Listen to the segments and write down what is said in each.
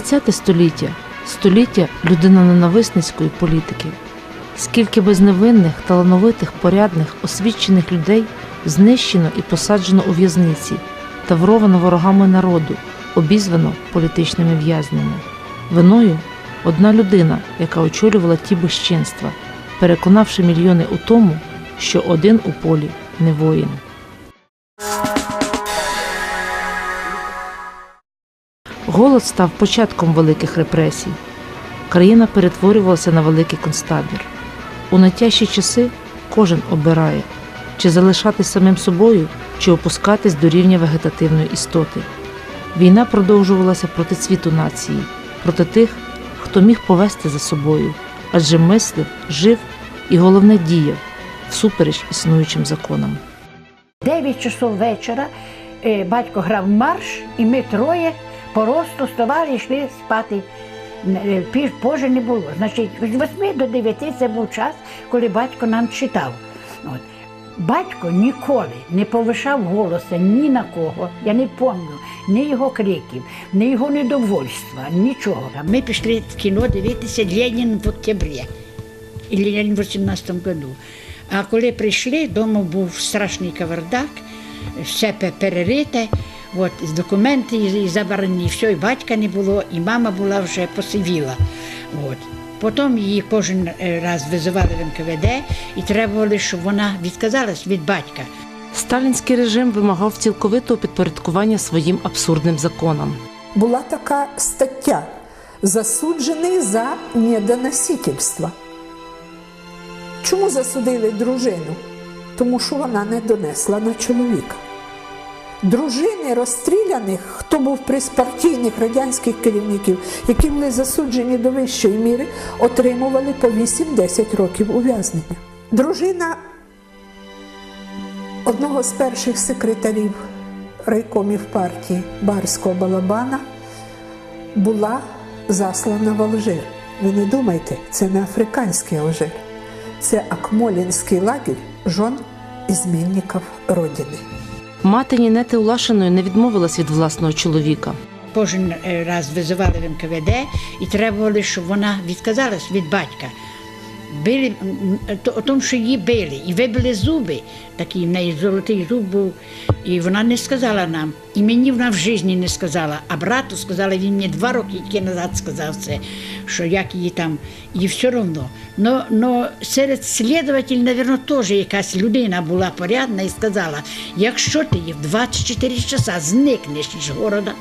ХХ століття століття людиноненависницької політики. Скільки безневинних, талановитих, порядних, освічених людей знищено і посаджено у в'язниці, тавровано ворогами народу, обізвано політичними в'язнями. Виною одна людина, яка очолювала ті безчинства, переконавши мільйони у тому, що один у полі не воїн. Голод став початком великих репресій. Країна перетворювалася на великий концтабір. У найтяжчі часи кожен обирає, чи залишатись самим собою, чи опускатись до рівня вегетативної істоти. Війна продовжувалася проти цвіту нації, проти тих, хто міг повести за собою, адже мислив, жив і головне діяв всупереч існуючим законам. 9 часов вечора е, батько грав марш, і ми троє по росту вставали йшли спати. Е, Піж позже не було. Значить, з 8 до 9 це був час, коли батько нам читав. От. Батько ніколи не повишав голоса ні на кого, я не пам'ятаю, ні його криків, ні його недовольства, нічого. Ми пішли в кіно дивитися Ленін в октябрі. І Ленін в 18 году. А коли прийшли, вдома був страшний кавардак, все перерите, от, з документи і забрані, все, і батька не було, і мама була вже посивіла. От. Потім її кожен е, раз визивали в НКВД і требували, щоб вона відказалась від батька. Сталінський режим вимагав цілковитого підпорядкування своїм абсурдним законам. була така стаття засуджений за недоносительство. Чому засудили дружину? Тому що вона не донесла на чоловіка. Дружини розстріляних, хто був приспартійних радянських керівників, які були засуджені до вищої міри, отримували по 8-10 років ув'язнення. Дружина одного з перших секретарів райкомів партії Барського Балабана була заслана в Алжир. Ви не думайте, це не африканський Алжир, це Акмолінський лагерь жон ізмінників Родини. Мати Нінети Улашиної не відмовилась від власного чоловіка. Кожен е, раз визивали в НКВД і требували, щоб вона відказалась від батька. Били, то- о тому, що її били, і вибили зуби, такий в неї золотий зуб був, і вона не сказала нам. І мені вона в житті не сказала, а брату сказала, він мені два роки тільки назад сказав це, що як її там, і все одно. Но, но серед слідувателів, мабуть, теж якась людина була порядна і сказала, якщо ти в 24 часа зникнеш з города,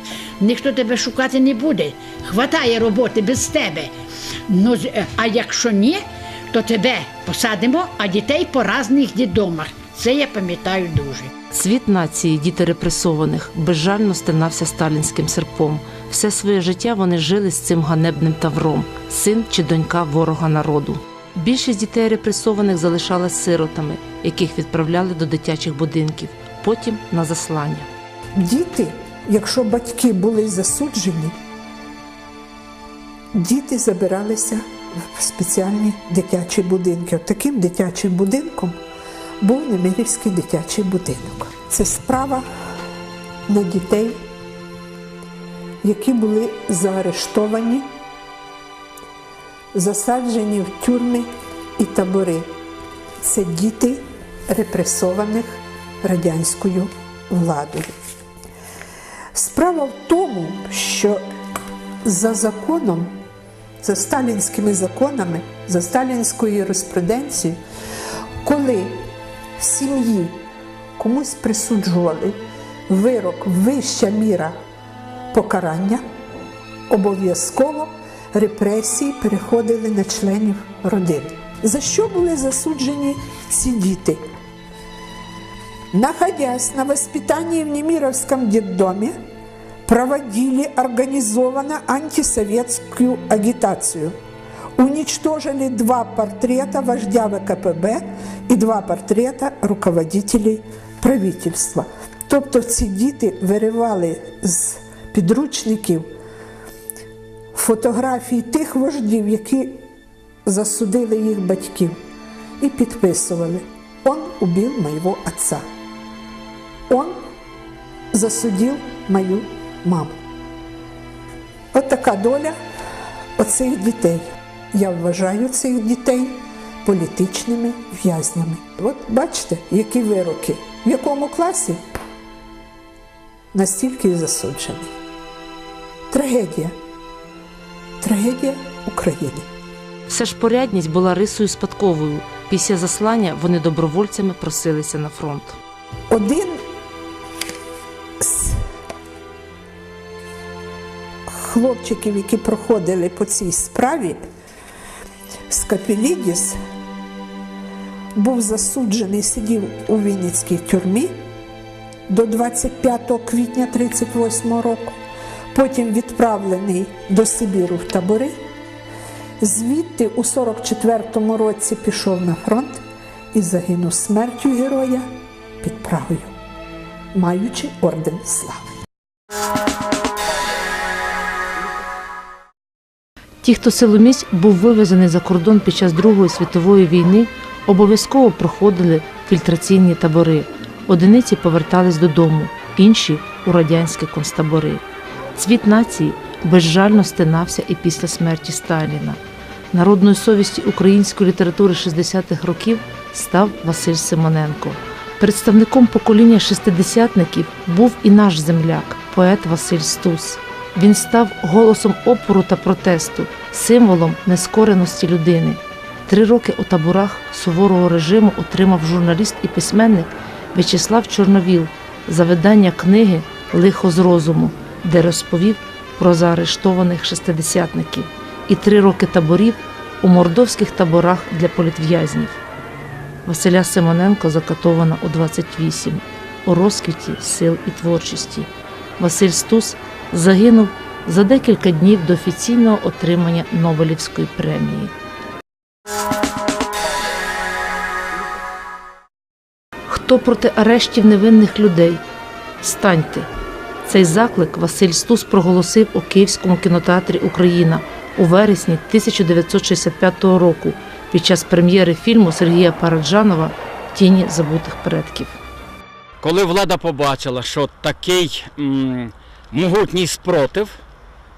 ніхто тебе шукати не буде. Хватає роботи без тебе. Ну, е, а якщо ні, то тебе посадимо, а дітей по різних дідомах. Це я пам'ятаю дуже. Світ нації, діти репресованих, безжально стинався сталінським серпом. Все своє життя вони жили з цим ганебним тавром, син чи донька ворога народу. Більшість дітей репресованих залишалась сиротами, яких відправляли до дитячих будинків, потім на заслання. Діти, якщо батьки були засуджені, діти забиралися в спеціальні дитячі будинки. От Таким дитячим будинком був Немирівський дитячий будинок. Це справа на дітей, які були заарештовані, засаджені в тюрми і табори. Це діти репресованих радянською владою. Справа в тому, що за законом, за сталінськими законами, за сталінською юриспруденцією, коли в сім'ї комусь присуджували вирок вища міра покарання, обов'язково репресії переходили на членів родини. За що були засуджені ці діти? Находясь на воспитании в Немировском детдоме, проводили организованно антисоветскую агитацию. Уничтожили два портрета вождя ВКПБ і два портрета руководителей правительства. Тобто ці діти виривали з підручників фотографії тих вождів, які засудили їх батьків, і підписували: Он убив моєго отца. Он засудил мою маму. От така доля оцих дітей. Я вважаю цих дітей політичними в'язнями. От бачите, які вироки. В якому класі? Настільки і засуджений. Трагедія. Трагедія України. Все ж порядність була рисою спадковою. Після заслання вони добровольцями просилися на фронт. Один з хлопчиків, які проходили по цій справі, Скапілідіс, був засуджений, сидів у Вінницькій тюрмі до 25 квітня 1938 року. Потім відправлений до Сибіру в табори. Звідти у 44-му році пішов на фронт і загинув смертю героя під Прагою, маючи орден слави. Ті, хто силоміць був вивезений за кордон під час Другої світової війни, обов'язково проходили фільтраційні табори. Одиниці повертались додому, інші у радянські концтабори. Цвіт нації безжально стинався і після смерті Сталіна. Народною совісті української літератури 60-х років став Василь Симоненко. Представником покоління шестидесятників був і наш земляк, поет Василь Стус. Він став голосом опору та протесту, символом нескореності людини. Три роки у таборах суворого режиму отримав журналіст і письменник В'ячеслав Чорновіл за видання книги Лихо з розуму, де розповів про заарештованих шестидесятників і три роки таборів у мордовських таборах для політв'язнів. Василя Симоненко закатована у 28 у розквіті сил і творчості. Василь Стус загинув за декілька днів до офіційного отримання Нобелівської премії. Хто проти арештів невинних людей? Станьте. Цей заклик Василь Стус проголосив у Київському кінотеатрі Україна у вересні 1965 року під час прем'єри фільму Сергія Параджанова Тіні забутих предків. Коли влада побачила, що такий могутній спротив,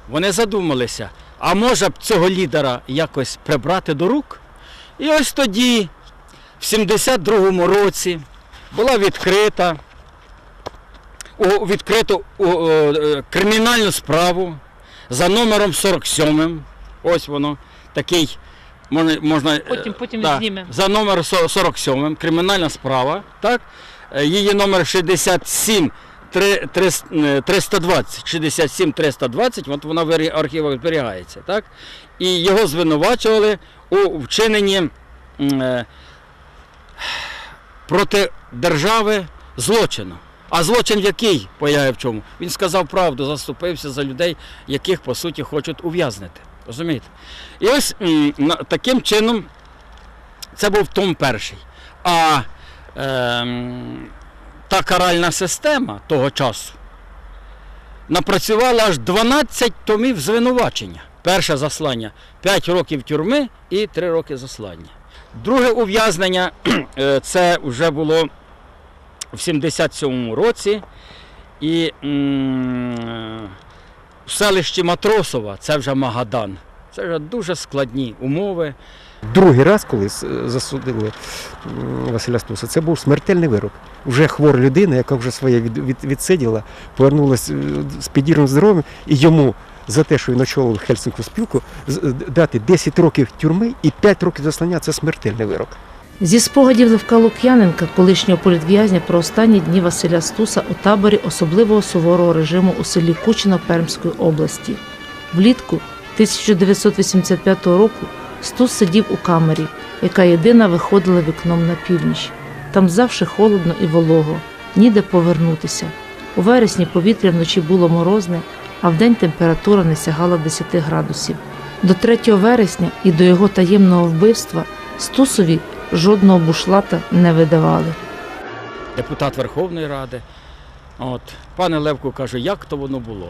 вони задумалися, а може б цього лідера якось прибрати до рук? І ось тоді, в 72-му році, була відкрита у, відкриту у, е, кримінальну справу за номером 47. Ось воно, такий можна, можна е, Потім- потім да, знімемо. за номером 47, кримінальна справа, так? Е, Її номер 67 три- трис- е, 320, 67 320, от вона в архівах зберігається, так? І його звинувачували у вчиненні е, проти держави злочину. А злочин який полягає в чому? Він сказав правду, заступився за людей, яких по суті хочуть ув'язнити. Розумієте? І ось таким чином це був том перший. А ем, та каральна система того часу напрацювала аж 12 томів звинувачення. Перше заслання 5 років тюрми і 3 роки заслання. Друге ув'язнення е, це вже було в 77-му році. І в селищі Матросова, це вже Магадан. Це вже дуже складні умови. Другий раз, коли засудили Василя Стуса, це був смертельний вирок. Вже хвора людина, яка вже своє від, від, відсиділа, повернулася е, з підірним здоров'ям, і йому за те, що він очолив Хельсинську спілку, д- дати 10 років тюрми і 5 років заслання це смертельний вирок. Зі спогадів Левка Лук'яненка, колишнього політв'язня про останні дні Василя Стуса у таборі особливого суворого режиму у селі Кучино Пермської області. Влітку 1985 року Стус сидів у камері, яка єдина виходила вікном на північ. Там завжди холодно і волого, ніде повернутися. У вересні повітря вночі було морозне, а вдень температура не сягала 10 градусів. До 3 вересня і до його таємного вбивства Стусові жодного бушлата не видавали. депутат Верховної Ради. От, пане Левку каже, як то воно було?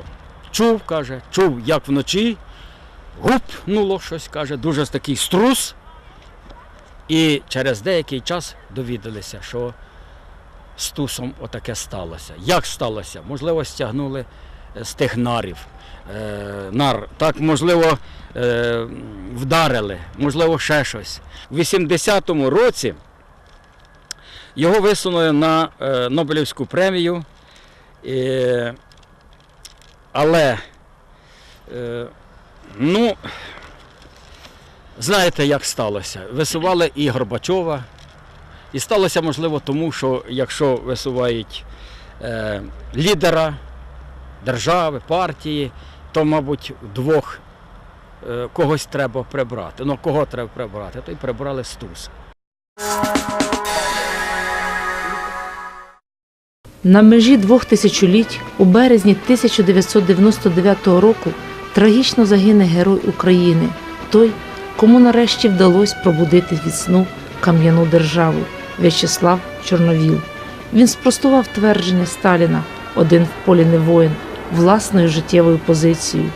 Чув, каже, чув, як вночі, гупнуло щось, каже, дуже такий струс. І через деякий час довідалися, що з отаке сталося. Як сталося? Можливо, стягнули е, з тих нарів. е, нар. Так, можливо, е, вдарили, можливо, ще щось. У 80-му році його висунули на е, Нобелівську премію. Е, але, е, ну, знаєте, як сталося? Висували і Горбачова. І сталося, можливо, тому, що якщо висувають е, лідера держави, партії, то, мабуть, двох е, когось треба прибрати. Ну, кого треба прибрати? То й прибрали Стуса. На межі двох тисячоліть у березні 1999 року трагічно загине герой України, той, кому нарешті вдалося пробудити від сну кам'яну державу В'ячеслав Чорновіл. Він спростував твердження Сталіна один в полі не воїн власною життєвою позицією.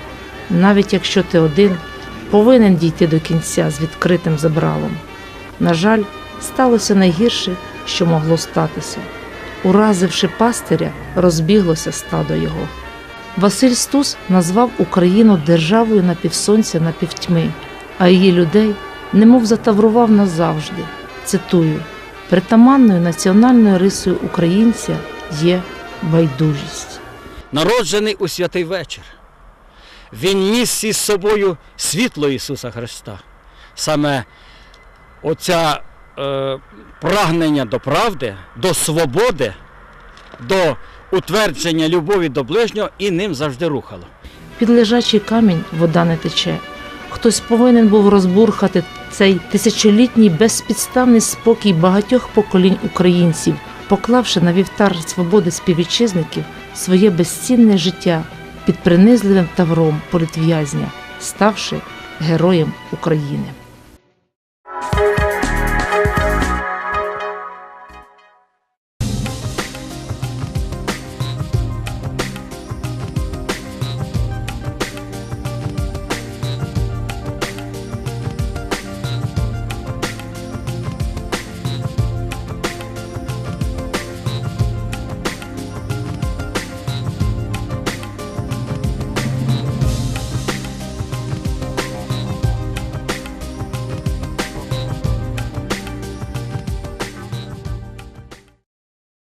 Навіть якщо ти один, повинен дійти до кінця з відкритим забралом. На жаль, сталося найгірше, що могло статися. Уразивши пастиря, розбіглося стадо його. Василь Стус назвав Україну державою напівсонця напівтьми, а її людей немов затаврував назавжди. Цитую: притаманною національною рисою українця є байдужість. Народжений у святий вечір. Він ніс із собою світло Ісуса Христа. Саме оця е, прагнення до правди, до свободи, до утвердження любові до ближнього і ним завжди рухало. Під лежачий камінь вода не тече. Хтось повинен був розбурхати цей тисячолітній безпідставний спокій багатьох поколінь українців, поклавши на вівтар свободи співвітчизників своє безцінне життя під принизливим тавром політв'язня, ставши героєм України.